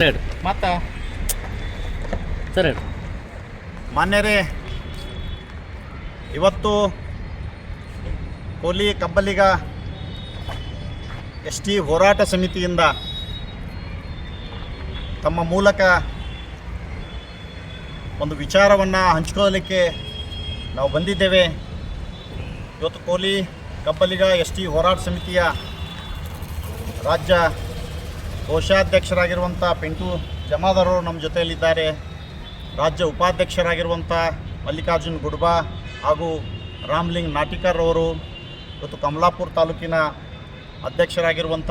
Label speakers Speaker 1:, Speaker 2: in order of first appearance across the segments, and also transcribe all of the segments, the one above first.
Speaker 1: ಹೇಳಿ
Speaker 2: ಮತ್ತ?
Speaker 1: ಸರಿ.
Speaker 2: ಮಾನ್ಯರೇ ಇವತ್ತು ಕೋಲಿ ಕಬ್ಬಲಿಗ ಎಸ್ ಟಿ ಹೋರಾಟ ಸಮಿತಿಯಿಂದ ತಮ್ಮ ಮೂಲಕ ಒಂದು ವಿಚಾರವನ್ನು ಹಂಚ್ಕೊಳ್ಳಲಿಕ್ಕೆ ನಾವು ಬಂದಿದ್ದೇವೆ. ಇವತ್ತು ಕೋಲಿ ಕಬ್ಬಲಿಗ ಎಸ್ ಟಿ ಹೋರಾಟ ಸಮಿತಿಯ ರಾಜ್ಯ ಕೋಶಾಧ್ಯಕ್ಷರಾಗಿರುವಂಥ ಪಿಂಟು ಜಮಾದಾರರು ನಮ್ಮ ಜೊತೆಯಲ್ಲಿದ್ದಾರೆ. ರಾಜ್ಯ ಉಪಾಧ್ಯಕ್ಷರಾಗಿರುವಂಥ ಮಲ್ಲಿಕಾರ್ಜುನ್ ಗುಡ್ಬಾ ಹಾಗೂ ರಾಮ್ಲಿಂಗ್ ನಾಟಿಕರ್ ಅವರು ಇವತ್ತು ಕಮಲಾಪುರ ತಾಲೂಕಿನ ಅಧ್ಯಕ್ಷರಾಗಿರುವಂಥ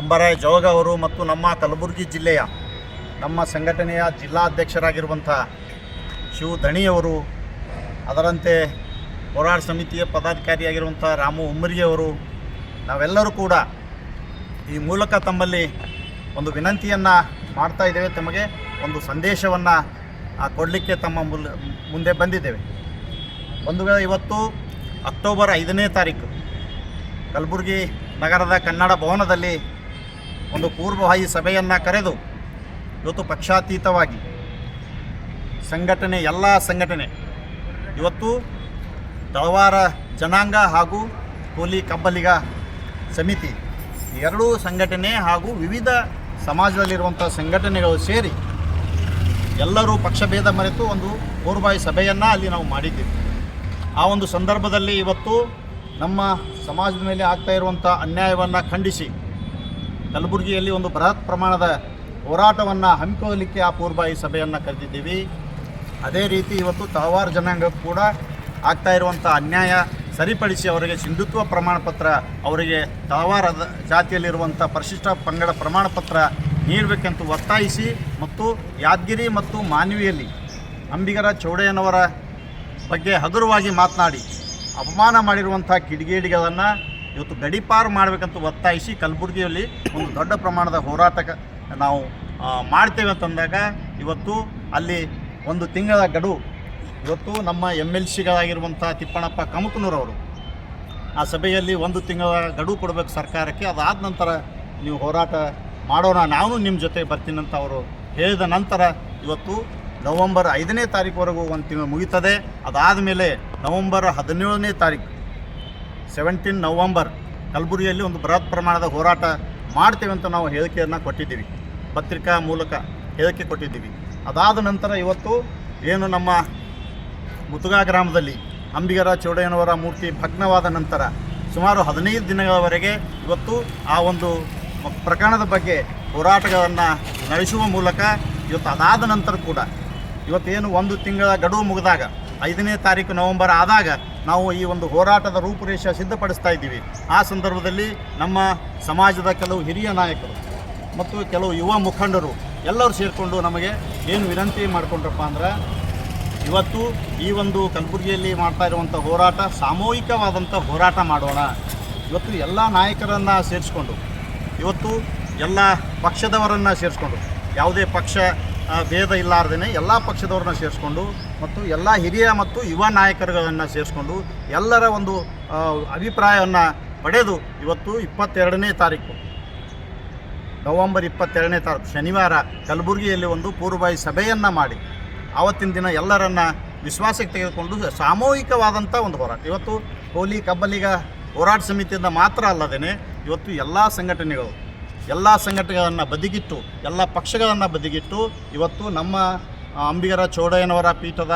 Speaker 2: ಅಂಬರಾಯ್ ಜೋಗ ಅವರು ಮತ್ತು ನಮ್ಮ ಕಲಬುರಗಿ ಜಿಲ್ಲೆಯ ನಮ್ಮ ಸಂಘಟನೆಯ ಜಿಲ್ಲಾ ಅಧ್ಯಕ್ಷರಾಗಿರುವಂಥ ಶಿವ ದಣಿಯವರು ಅದರಂತೆ ಹೋರಾಟ ಸಮಿತಿಯ ಪದಾಧಿಕಾರಿಯಾಗಿರುವಂಥ ರಾಮು ಉಮ್ಮರಿಯವರು ನಾವೆಲ್ಲರೂ ಕೂಡ ಈ ಮೂಲಕ ತಮ್ಮಲ್ಲಿ ಒಂದು ವಿನಂತಿಯನ್ನು ಮಾಡ್ತಾ ಇದ್ದೇವೆ, ತಮಗೆ ಒಂದು ಸಂದೇಶವನ್ನು ಕೊಡಲಿಕ್ಕೆ ತಮ್ಮ ಮುಂದೆ ಬಂದಿದ್ದೇವೆ. ಒಂದು ವೇಳೆ ಇವತ್ತು ಅಕ್ಟೋಬರ್ ಐದನೇ ತಾರೀಕು, ಕಲಬುರಗಿ ನಗರದ ಕನ್ನಡ ಭವನದಲ್ಲಿ ಒಂದು ಪೂರ್ವಭಾವಿ ಸಭೆಯನ್ನು ಕರೆದು, ಇವತ್ತು ಪಕ್ಷಾತೀತವಾಗಿ ಸಂಘಟನೆ, ಎಲ್ಲ ಸಂಘಟನೆ ಇವತ್ತು ತಳವಾರ ಜನಾಂಗ ಹಾಗೂ ಕೂಲಿ ಕಬ್ಬಲಿಗ ಸಮಿತಿ ಎರಡೂ ಸಂಘಟನೆ ಹಾಗೂ ವಿವಿಧ ಸಮಾಜದಲ್ಲಿರುವಂಥ ಸಂಘಟನೆಗಳು ಸೇರಿ ಎಲ್ಲರೂ ಪಕ್ಷಭೇದ ಮರೆತು ಒಂದು ಪೂರ್ವಾಯಿ ಸಭೆಯನ್ನು ಅಲ್ಲಿ ನಾವು ಮಾಡಿದ್ದೀವಿ. ಆ ಒಂದು ಸಂದರ್ಭದಲ್ಲಿ ಇವತ್ತು ನಮ್ಮ ಸಮಾಜದ ಮೇಲೆ ಆಗ್ತಾ ಇರುವಂಥ ಅನ್ಯಾಯವನ್ನು ಖಂಡಿಸಿ ಕಲಬುರಗಿಯಲ್ಲಿ ಒಂದು ಬೃಹತ್ ಪ್ರಮಾಣದ ಹೋರಾಟವನ್ನು ಹಮ್ಮಿಕೊಳ್ಳಲಿಕ್ಕೆ ಆ ಪೂರ್ವಾಯಿ ಸಭೆಯನ್ನು ಕರೆದಿದ್ದೀವಿ. ಅದೇ ರೀತಿ ಇವತ್ತು ತಳವಾರ ಜನಾಂಗ ಕೂಡ ಆಗ್ತಾ ಇರುವಂಥ ಅನ್ಯಾಯ ಸರಿಪಡಿಸಿ ಅವರಿಗೆ ಸಿಂಧುತ್ವ ಪ್ರಮಾಣ ಪತ್ರ ಅವರಿಗೆ ತಳವಾರದ ಜಾತಿಯಲ್ಲಿರುವಂಥ ಪರಿಶಿಷ್ಟ ಪಂಗಡ ಪ್ರಮಾಣ ಪತ್ರ ನೀಡಬೇಕೆಂದು ಒತ್ತಾಯಿಸಿ ಮತ್ತು ಯಾದಗಿರಿ ಮತ್ತು ಮಾನವಿಯಲ್ಲಿ ಅಂಬಿಗರ ಚೌಡಯ್ಯನವರ ಬಗ್ಗೆ ಹಗುರವಾಗಿ ಮಾತನಾಡಿ ಅಪಮಾನ ಮಾಡಿರುವಂಥ ಕಿಡಿಗೇಡಿಗಳನ್ನು ಇವತ್ತು ಗಡಿಪಾರು ಮಾಡಬೇಕಂತ ಒತ್ತಾಯಿಸಿ ಕಲಬುರಗಿಯಲ್ಲಿ ಒಂದು ದೊಡ್ಡ ಪ್ರಮಾಣದ ಹೋರಾಟ ನಾವು ಮಾಡ್ತೇವೆ ಅಂತಂದಾಗ ಇವತ್ತು ಅಲ್ಲಿ ಒಂದು ತಿಂಗಳ ಗಡುವು ಇವತ್ತು ನಮ್ಮ ಎಂ ಎಲ್ ಸಿಗಳಾಗಿರುವಂಥ ತಿಪ್ಪಣ್ಣಪ್ಪ ಕಮಕನೂರವರು ಆ ಸಭೆಯಲ್ಲಿ ಒಂದು ತಿಂಗಳ ಗಡುವು ಕೊಡಬೇಕು ಸರ್ಕಾರಕ್ಕೆ. ಅದಾದ ನಂತರ ನೀವು ಹೋರಾಟ ಮಾಡೋಣ, ನಾನು ನಿಮ್ಮ ಜೊತೆ ಬರ್ತೀನಿ ಅಂತ ಅವರು ಹೇಳಿದ ನಂತರ ಇವತ್ತು ನವಂಬರ್ ಐದನೇ ತಾರೀಕುವರೆಗೂ ಒಂದು ತಿಂಗಳು ಮುಗೀತದೆ. ಅದಾದ ಮೇಲೆ ನವಂಬರ್ ಹದಿನೇಳನೇ ತಾರೀಕು ಸೆವೆಂಟೀನ್ ನವಂಬರ್ ಕಲಬುರಗಿಯಲ್ಲಿ ಒಂದು ಬೃಹತ್ ಪ್ರಮಾಣದ ಹೋರಾಟ ಮಾಡ್ತೇವೆ ಅಂತ ನಾವು ಹೇಳಿಕೆಯನ್ನು ಕೊಟ್ಟಿದ್ದೀವಿ. ಪತ್ರಿಕಾ ಮೂಲಕ ಹೇಳಿಕೆ ಕೊಟ್ಟಿದ್ದೀವಿ. ಅದಾದ ನಂತರ ಇವತ್ತು ಏನು ನಮ್ಮ ಮುತುಗಾ ಗ್ರಾಮದಲ್ಲಿ ಅಂಬಿಗರ ಚೌಡಯ್ಯನವರ ಮೂರ್ತಿ ಭಗ್ನವಾದ ನಂತರ ಸುಮಾರು ಹದಿನೈದು ದಿನಗಳವರೆಗೆ ಇವತ್ತು ಆ ಒಂದು ಪ್ರಕರಣದ ಬಗ್ಗೆ ಹೋರಾಟಗಳನ್ನು ನಡೆಸುವ ಮೂಲಕ ಇವತ್ತು ಅದಾದ ನಂತರ ಕೂಡ ಇವತ್ತೇನು ಒಂದು ತಿಂಗಳ ಗಡುವು ಮುಗಿದಾಗ, ಐದನೇ ತಾರೀಕು ನವೆಂಬರ್ ಆದಾಗ ನಾವು ಈ ಒಂದು ಹೋರಾಟದ ರೂಪುರೇಷ ಸಿದ್ಧಪಡಿಸ್ತಾ ಇದ್ದೀವಿ. ಆ ಸಂದರ್ಭದಲ್ಲಿ ನಮ್ಮ ಸಮಾಜದ ಕೆಲವು ಹಿರಿಯ ನಾಯಕರು ಮತ್ತು ಕೆಲವು ಯುವ ಮುಖಂಡರು ಎಲ್ಲರೂ ಸೇರಿಕೊಂಡು ನಮಗೆ ಏನು ವಿನಂತಿ ಮಾಡಿಕೊಂಡ್ರಪ್ಪ ಅಂದ್ರೆ ಇವತ್ತು ಈ ಒಂದು ಕಲಬುರಗಿಯಲ್ಲಿ ಮಾಡ್ತಾ ಇರುವಂಥ ಹೋರಾಟ, ಸಾಮೂಹಿಕವಾದಂಥ ಹೋರಾಟ ಮಾಡೋಣ. ಇವತ್ತು ಎಲ್ಲ ನಾಯಕರನ್ನು ಸೇರಿಸ್ಕೊಂಡು, ಇವತ್ತು ಎಲ್ಲ ಪಕ್ಷದವರನ್ನು ಸೇರಿಸ್ಕೊಂಡು, ಯಾವುದೇ ಪಕ್ಷ ಭೇದ ಇಲ್ಲಾರ್ದೇ ಎಲ್ಲ ಪಕ್ಷದವ್ರನ್ನ ಸೇರಿಸ್ಕೊಂಡು ಮತ್ತು ಎಲ್ಲ ಹಿರಿಯ ಮತ್ತು ಯುವ ನಾಯಕರುಗಳನ್ನು ಸೇರಿಸ್ಕೊಂಡು ಎಲ್ಲರ ಒಂದು ಅಭಿಪ್ರಾಯವನ್ನು ಪಡೆದು ಇವತ್ತು ಇಪ್ಪತ್ತೆರಡನೇ ತಾರೀಕು, ನವಂಬರ್ ಇಪ್ಪತ್ತೆರಡನೇ ತಾರೀಕು, ಶನಿವಾರ ಕಲಬುರಗಿಯಲ್ಲಿ ಒಂದು ಪೂರ್ವಭಾವಿ ಸಭೆಯನ್ನು ಮಾಡಿ ಆವತ್ತಿನ ದಿನ ಎಲ್ಲರನ್ನ ವಿಶ್ವಾಸಕ್ಕೆ ತೆಗೆದುಕೊಂಡು ಸಾಮೂಹಿಕವಾದಂಥ ಒಂದು ಹೋರಾಟ. ಇವತ್ತು ಹೋಲಿ ಕಬ್ಬಲಿಗ ಹೋರಾಟ ಸಮಿತಿಯಿಂದ ಮಾತ್ರ ಅಲ್ಲದೇ ಇವತ್ತು ಎಲ್ಲ ಸಂಘಟನೆಗಳು, ಎಲ್ಲ ಸಂಘಟನೆಗಳನ್ನು ಬದಿಗಿಟ್ಟು, ಎಲ್ಲ ಪಕ್ಷಗಳನ್ನು ಬದಿಗಿಟ್ಟು ಇವತ್ತು ನಮ್ಮ ಅಂಬಿಗರ ಚೌಡಯ್ಯನವರ ಪೀಠದ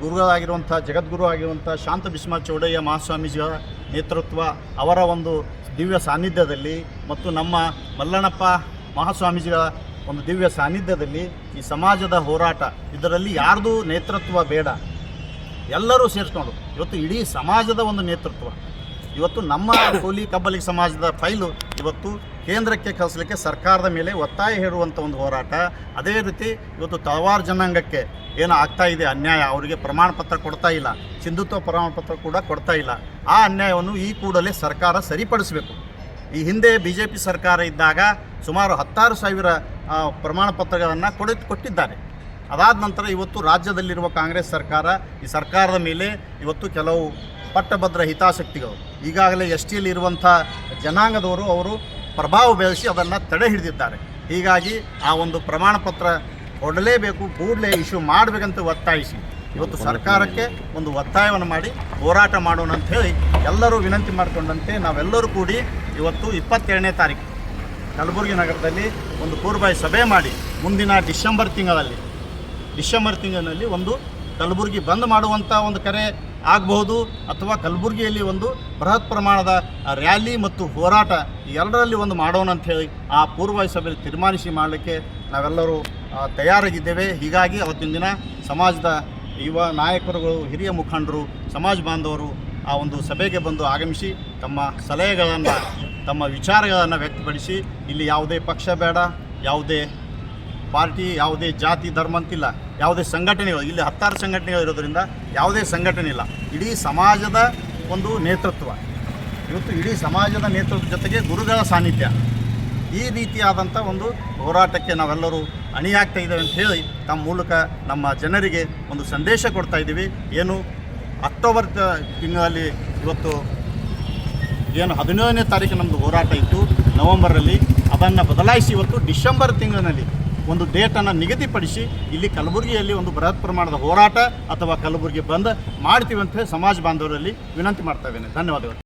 Speaker 2: ಗುರುಗಳಾಗಿರುವಂಥ, ಜಗದ್ಗುರು ಆಗಿರುವಂಥ ಶಾಂತ ಭೀಷ್ಮ ಚೌಡಯ್ಯ ಮಹಾಸ್ವಾಮೀಜಿಗಳ ನೇತೃತ್ವ ಅವರ ಒಂದು ದಿವ್ಯ ಸಾನ್ನಿಧ್ಯದಲ್ಲಿ ಮತ್ತು ನಮ್ಮ ಮಲ್ಲಣ್ಣಪ್ಪ ಮಹಾಸ್ವಾಮೀಜಿಗಳ ಒಂದು ದಿವ್ಯ ಸಾನ್ನಿಧ್ಯದಲ್ಲಿ ಈ ಸಮಾಜದ ಹೋರಾಟ, ಇದರಲ್ಲಿ ಯಾರ್ದು ನೇತೃತ್ವ ಬೇಡ. ಎಲ್ಲರೂ ಸೇರಿಸ್ಕೊಂಡು ಇವತ್ತು ಇಡೀ ಸಮಾಜದ ಒಂದು ನೇತೃತ್ವ. ಇವತ್ತು ನಮ್ಮ ಕೂಲಿ ಕಬ್ಬಲಿ ಸಮಾಜದ ಫೈಲು ಇವತ್ತು ಕೇಂದ್ರಕ್ಕೆ ಕಳಿಸ್ಲಿಕ್ಕೆ ಸರ್ಕಾರದ ಮೇಲೆ ಒತ್ತಾಯ ಹೇಳುವಂಥ ಒಂದು ಹೋರಾಟ. ಅದೇ ರೀತಿ ಇವತ್ತು ತಳವಾರ ಜನಾಂಗಕ್ಕೆ ಏನು ಆಗ್ತಾ ಇದೆ ಅನ್ಯಾಯ, ಅವರಿಗೆ ಪ್ರಮಾಣ ಪತ್ರ ಕೊಡ್ತಾ ಇಲ್ಲ. ಸಿಂಧುತ್ವ ಪ್ರಮಾಣ ಪತ್ರ ಕೂಡ ಕೊಡ್ತಾ ಇಲ್ಲ. ಆ ಅನ್ಯಾಯವನ್ನು ಈ ಕೂಡಲೇ ಸರ್ಕಾರ ಸರಿಪಡಿಸಬೇಕು. ಈ ಹಿಂದೆ ಬಿ ಜೆ ಪಿ ಸರ್ಕಾರ ಇದ್ದಾಗ ಸುಮಾರು ಹತ್ತಾರು ಸಾವಿರ ಪ್ರಮಾಣ ಪತ್ರಗಳನ್ನು ಕೊಡ ಕೊಟ್ಟಿದ್ದಾರೆ. ಅದಾದ ನಂತರ ಇವತ್ತು ರಾಜ್ಯದಲ್ಲಿರುವ ಕಾಂಗ್ರೆಸ್ ಸರ್ಕಾರ, ಈ ಸರ್ಕಾರದ ಮೇಲೆ ಇವತ್ತು ಕೆಲವು ಪಟ್ಟಭದ್ರ ಹಿತಾಸಕ್ತಿಗಳು. ಈಗಾಗಲೇ ಎಸ್ ಟಿಯಲ್ಲಿ ಜನಾಂಗದವರು ಅವರು ಪ್ರಭಾವ ಬೆಳೆಸಿ ಅದನ್ನು ತಡೆ ಹಿಡಿದಿದ್ದಾರೆ. ಹೀಗಾಗಿ ಆ ಒಂದು ಪ್ರಮಾಣ ಪತ್ರ ಕೊಡಲೇಬೇಕು, ಕೂಡಲೇ ಇಶ್ಯೂ ಮಾಡಬೇಕಂತ ಒತ್ತಾಯಿಸಿ. ಇವತ್ತು ಸರ್ಕಾರಕ್ಕೆ ಒಂದು ಒತ್ತಾಯವನ್ನು ಮಾಡಿ ಹೋರಾಟ ಮಾಡೋಣ ಅಂತ ಹೇಳಿ ಎಲ್ಲರೂ ವಿನಂತಿ ಮಾಡಿಕೊಂಡಂತೆ ನಾವೆಲ್ಲರೂ ಕೂಡಿ ಇವತ್ತು ಇಪ್ಪತ್ತೆರಡನೇ ತಾರೀಕು. ಕಲಬುರಗಿ ನಗರದಲ್ಲಿ ಒಂದು ಪೂರ್ವಭಾವಿ ಸಭೆ ಮಾಡಿ ಮುಂದಿನ ಡಿಸೆಂಬರ್ ತಿಂಗಳಲ್ಲಿ. ಡಿಸೆಂಬರ್ ತಿಂಗಳಲ್ಲಿ ಒಂದು ಕಲಬುರಗಿ ಬಂದ್ ಮಾಡುವಂಥ ಒಂದು ಕರೆ ಆಗಬಹುದು ಅಥವಾ ಕಲಬುರಗಿಯಲ್ಲಿ ಒಂದು ಬೃಹತ್ ಪ್ರಮಾಣದ ರ್ಯಾಲಿ ಮತ್ತು ಹೋರಾಟ ಎರಡರಲ್ಲಿ ಒಂದು ಮಾಡೋಣ ಅಂತ ಹೇಳಿ ಆ ಪೂರ್ವಭಾವಿ ಸಭೆಯಲ್ಲಿ ತೀರ್ಮಾನಿಸಿ ಮಾಡಲಿಕ್ಕೆ ನಾವೆಲ್ಲರೂ ತಯಾರಾಗಿದ್ದೇವೆ. ಹೀಗಾಗಿ ಅವತ್ತಿನ ದಿನ ಸಮಾಜದ ಯುವ ನಾಯಕರುಗಳು, ಹಿರಿಯ ಮುಖಂಡರು, ಸಮಾಜ ಬಾಂಧವರು ಆ ಒಂದು ಸಭೆಗೆ ಬಂದು ಆಗಮಿಸಿ ತಮ್ಮ ಸಲಹೆಗಳನ್ನು ತಮ್ಮ ವಿಚಾರಗಳನ್ನು ವ್ಯಕ್ತಪಡಿಸಿ ಇಲ್ಲಿ ಯಾವುದೇ ಪಕ್ಷ ಬೇಡ, ಯಾವುದೇ ಪಾರ್ಟಿ, ಯಾವುದೇ ಜಾತಿ, ಧರ್ಮ ಅಂತಿಲ್ಲ. ಯಾವುದೇ ಸಂಘಟನೆಗಳು, ಇಲ್ಲಿ ಹತ್ತಾರು ಸಂಘಟನೆಗಳು ಇರೋದರಿಂದ ಯಾವುದೇ ಸಂಘಟನೆ ಇಲ್ಲ. ಇಡೀ ಸಮಾಜದ ಒಂದು ನೇತೃತ್ವ. ಇವತ್ತು ಇಡೀ ಸಮಾಜದ ನೇತೃತ್ವ ಜೊತೆಗೆ ಗುರುಗಳ ಸಾನ್ನಿಧ್ಯ. ಈ ರೀತಿಯಾದಂಥ ಒಂದು ಹೋರಾಟಕ್ಕೆ ನಾವೆಲ್ಲರೂ ಅಣಿಯಾಗ್ತಾ ಇದ್ದೇವೆ ಅಂತ ಹೇಳಿ ತಮ್ಮ ಮೂಲಕ ನಮ್ಮ ಜನರಿಗೆ ಒಂದು ಸಂದೇಶ ಕೊಡ್ತಾ ಇದ್ದೀವಿ. ಏನು ಅಕ್ಟೋಬರ್ ತಿಂಗಳಲ್ಲಿ ಇವತ್ತು ಏನು ಹದಿನೇಳನೇ ತಾರೀಕು ನಮ್ಮದು ಹೋರಾಟ ಇತ್ತು. ನವೆಂಬರಲ್ಲಿ ಅದನ್ನು ಬದಲಾಯಿಸಿ ಇವತ್ತು ಡಿಸೆಂಬರ್ ತಿಂಗಳಿನಲ್ಲಿ ಒಂದು ಡೇಟನ್ನು ನಿಗದಿಪಡಿಸಿ ಇಲ್ಲಿ ಕಲಬುರಗಿಯಲ್ಲಿ ಒಂದು ಬೃಹತ್ ಪ್ರಮಾಣದ ಹೋರಾಟ ಅಥವಾ ಕಲಬುರಗಿ ಬಂದ್ ಮಾಡ್ತೀವಿ ಅಂತ ಸಮಾಜ ಬಾಂಧವರಲ್ಲಿ ವಿನಂತಿ ಮಾಡ್ತಾ ಇದ್ದೇನೆ. ಧನ್ಯವಾದಗಳು.